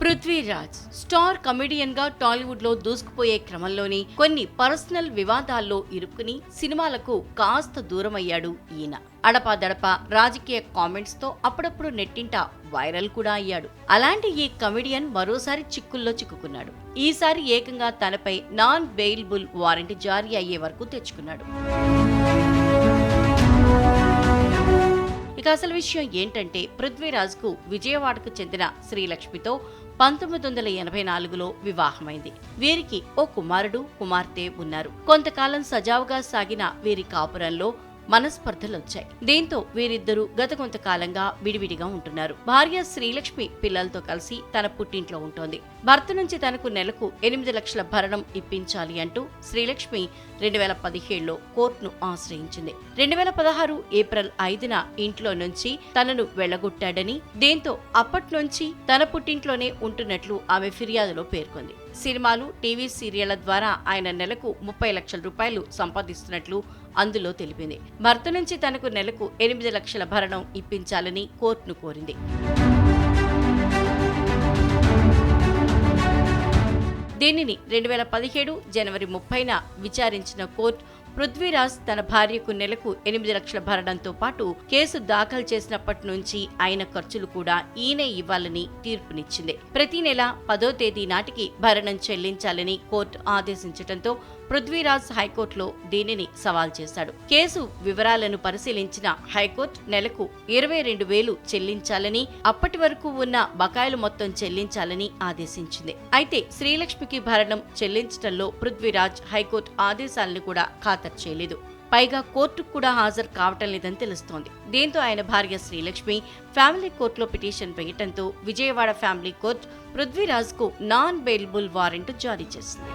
Prithviraj star కమెడియన్గా టాలీవుడ్లో దూసుకుపోయే క్రమంలోని కొన్ని personal వివాదాల్లో ఇరుక్కుని సినిమాలకు కాస్త దూరమయ్యాడు ఈయన. అడపాదడప రాజకీయ కామెంట్స్తో అప్పుడప్పుడు నెట్టింట వైరల్ కూడా అయ్యాడు. అలాంటి ఈ కమెడియన్ మరోసారి చిక్కుల్లో చిక్కుకున్నాడు. ఈసారి ఏకంగా తనపై నాన్ బెయిల్బుల్ వారెంట్ జారీ అయ్యే వరకు తెచ్చుకున్నాడు. ఇక అసలు విషయం ఏంటంటే పృథ్వీరాజ్కు విజయవాడకు చెందిన శ్రీలక్ష్మితో పంతొమ్మిది వందల ఎనభై నాలుగులో వివాహమైంది. వీరికి ఓ కుమారుడు కుమార్తె ఉన్నారు. కొంతకాలం సజావుగా సాగిన వీరి కాపురంలో మనస్పర్ధలొచ్చాయి. దీంతో వీరిద్దరూ గత కొంతకాలంగా విడివిడిగా ఉంటున్నారు. భార్య శ్రీలక్ష్మి పిల్లలతో కలిసి తన పుట్టింట్లో ఉంటోంది. భర్త నుంచి తనకు నెలకు ఎనిమిది లక్షల భరణం ఇప్పించాలి అంటూ శ్రీలక్ష్మి రెండు వేల పదిహేడులో కోర్టును ఆశ్రయించింది. రెండు వేల పదహారు ఏప్రిల్ ఐదున ఇంట్లో నుంచి తనను వెళ్ళగొట్టాడని దీంతో అప్పటి నుంచి తన పుట్టింట్లోనే ఉంటున్నట్లు ఆమె ఫిర్యాదులో పేర్కొంది. సినిమాలు టీవీ సీరియళ్ళ ద్వారా ఆయన నెలకు ముప్పై లక్షల రూపాయలు సంపాదిస్తున్నట్లు అందులో తెలిపింది. భర్త నుంచి తనకు నెలకు ఎనిమిది లక్షల భరణం ఇప్పించాలని కోర్టును కోరింది. దీనిని రెండు వేల పదిహేడు జనవరి ముప్పైన విచారించిన కోర్టు పృథ్వీరాజ్ తన భార్యకు నెలకు ఎనిమిది లక్షల భరణంతో పాటు కేసు దాఖలు చేసినప్పటి నుంచి అయిన ఖర్చులు కూడా ఈయనే ఇవ్వాలని తీర్పునిచ్చింది. ప్రతి నెల పదో తేదీ నాటికి భరణం చెల్లించాలని కోర్టు ఆదేశించడంతో పృథ్వీరాజ్ హైకోర్టులో దీనిని సవాల్ చేశాడు. కేసు వివరాలను పరిశీలించిన హైకోర్టు నెలకు ఇరవై రెండు వేలు చెల్లించాలని అప్పటి వరకు ఉన్న బకాయిలు మొత్తం చెల్లించాలని ఆదేశించింది. అయితే శ్రీలక్ష్మికి భరణం చెల్లించడంలో పృథ్వీరాజ్ హైకోర్టు ఆదేశాలను కూడా ఖాతరు చేయలేదు. పైగా కోర్టుకు కూడా హాజరు కావటం లేదని తెలుస్తోంది. దీంతో ఆయన భార్య శ్రీలక్ష్మి ఫ్యామిలీ కోర్టులో పిటిషన్ వేయటంతో విజయవాడ ఫ్యామిలీ కోర్టు పృథ్వీరాజ్కు నాన్ బెయిలబుల్ వారెంట్ జారీ చేసింది.